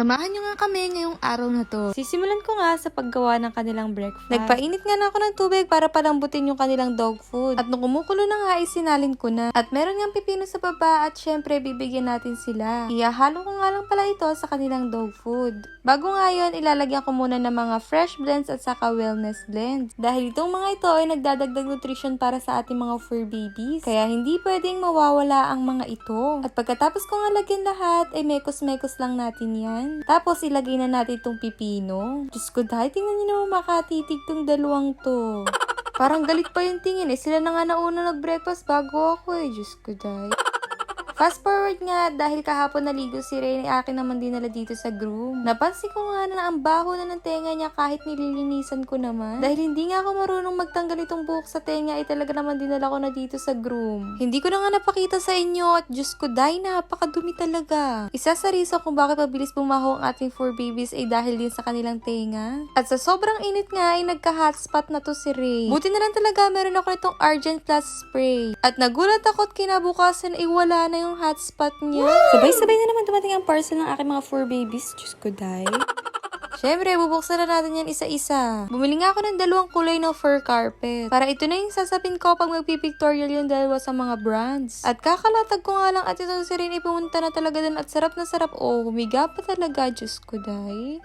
Samahan nyo nga kami ngayong araw na to. Sisimulan ko nga sa paggawa ng kanilang breakfast. Nagpainit nga na ako ng tubig para palambutin yung kanilang dog food. At nung kumukulo na nga, isinalin ko na. At meron nga pipino sa baba at syempre bibigyan natin sila. Iyahalo ko nga lang pala ito sa kanilang dog food. Bago nga yun, ilalagyan ko muna ng mga fresh blends at saka wellness blends. Dahil itong mga ito ay nagdadagdag nutrition para sa ating mga fur babies. Kaya hindi pwedeng mawawala ang mga ito. At pagkatapos ko nga lagyan lahat, ay mekos-mekos lang natin yan. Tapos ilagay na natin itong pipino. Diyos ko dahil tingnan niyo naman makatitig tong dalawang to. Parang galit pa yung tingin eh. Sila na nga nauna nag-breakfast bago ako eh. Diyos ko dahil. Fast forward nga, dahil kahapon naligo si Ray, akin naman dinala dito sa groom. Napansin ko nga na ang baho na ng tenga niya kahit nililinisan ko naman. Dahil hindi nga ako marunong magtanggal itong buhok sa tenga, ay talaga naman dinala ko na dito sa groom. Hindi ko na nga napakita sa inyo at Diyos ko, dahil napakadumi talaga. Isa sa reason kung bakit mabilis bumaho ang ating four babies ay dahil din sa kanilang tenga. At sa sobrang init nga ay nagka-hotspot na to si Ray. Buti na lang talaga meron ako nitong Argent Plus spray. At nagulat ako at kinabukasan ay wala na yung hotspot niya. Sabay-sabay na naman dumating ang parcel ng aking mga four babies. Diyos ko, day. Siyempre, bubuksan na natin yan isa-isa. Bumili nga ako ng dalawang kulay ng fur carpet. Para ito na yung sasapin ko pag magpipictorial yung dalawa sa mga brands. At kakalatag ko nga lang at ito si Rin pumunta na talaga dun at sarap na sarap. Oh, humiga pa talaga. Diyos ko, day.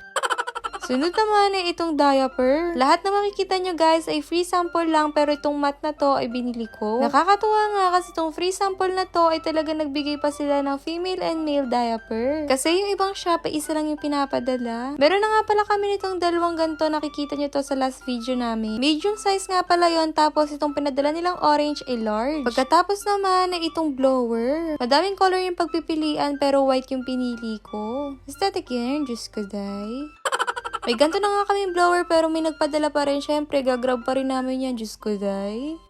Sunod naman ay itong diaper. Lahat na makikita nyo guys ay free sample lang pero itong mat na to ay binili ko. Nakakatuwa nga kasi itong free sample na to ay talaga nagbigay pa sila ng female and male diaper. Kasi yung ibang shop ay isa lang yung pinapadala. Meron na nga pala kami nitong dalawang ganito nakikita nyo to sa last video namin. Medium size nga pala yon tapos itong pinadala nilang orange ay large. Pagkatapos naman ay itong blower. Madaming color yung pagpipilian pero white yung pinili ko. Aesthetic yun, Diyos ko day. May ganito na nga kami blower pero may nagpadala pa rin. Siyempre, gagrab pa rin namin yan. Diyos ko, day.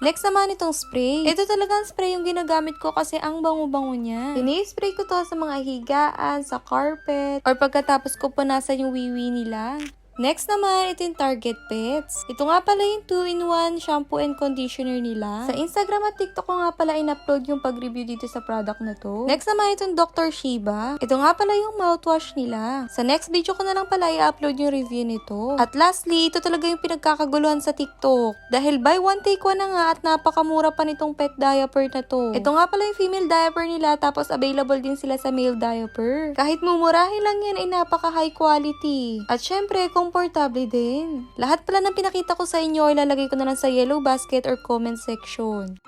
Next naman itong spray. Ito talaga ang spray yung ginagamit ko kasi ang bango-bango niya. Ini-spray ko to sa mga higaan, sa carpet, or pagkatapos ko punasan yung wiwi nila. Next naman, ito yung Target Pets. Ito nga pala yung 2-in-1 shampoo and conditioner nila. Sa Instagram at TikTok ko nga pala in-upload yung pag-review dito sa product na to. Next naman, itong Dr. Shiba. Ito nga pala yung mouthwash nila. Sa next video ko na lang pala i-upload yung review nito. At lastly, ito talaga yung pinagkakaguluhan sa TikTok. Dahil buy one take one na nga at napakamura pa nitong pet diaper na to. Ito nga pala yung female diaper nila tapos available din sila sa male diaper. Kahit mumurahin lang yan ay napaka high quality. At syempre, komportable din. Lahat pala ng pinakita ko sa inyo, ilalagay ko na lang sa yellow basket or comment section.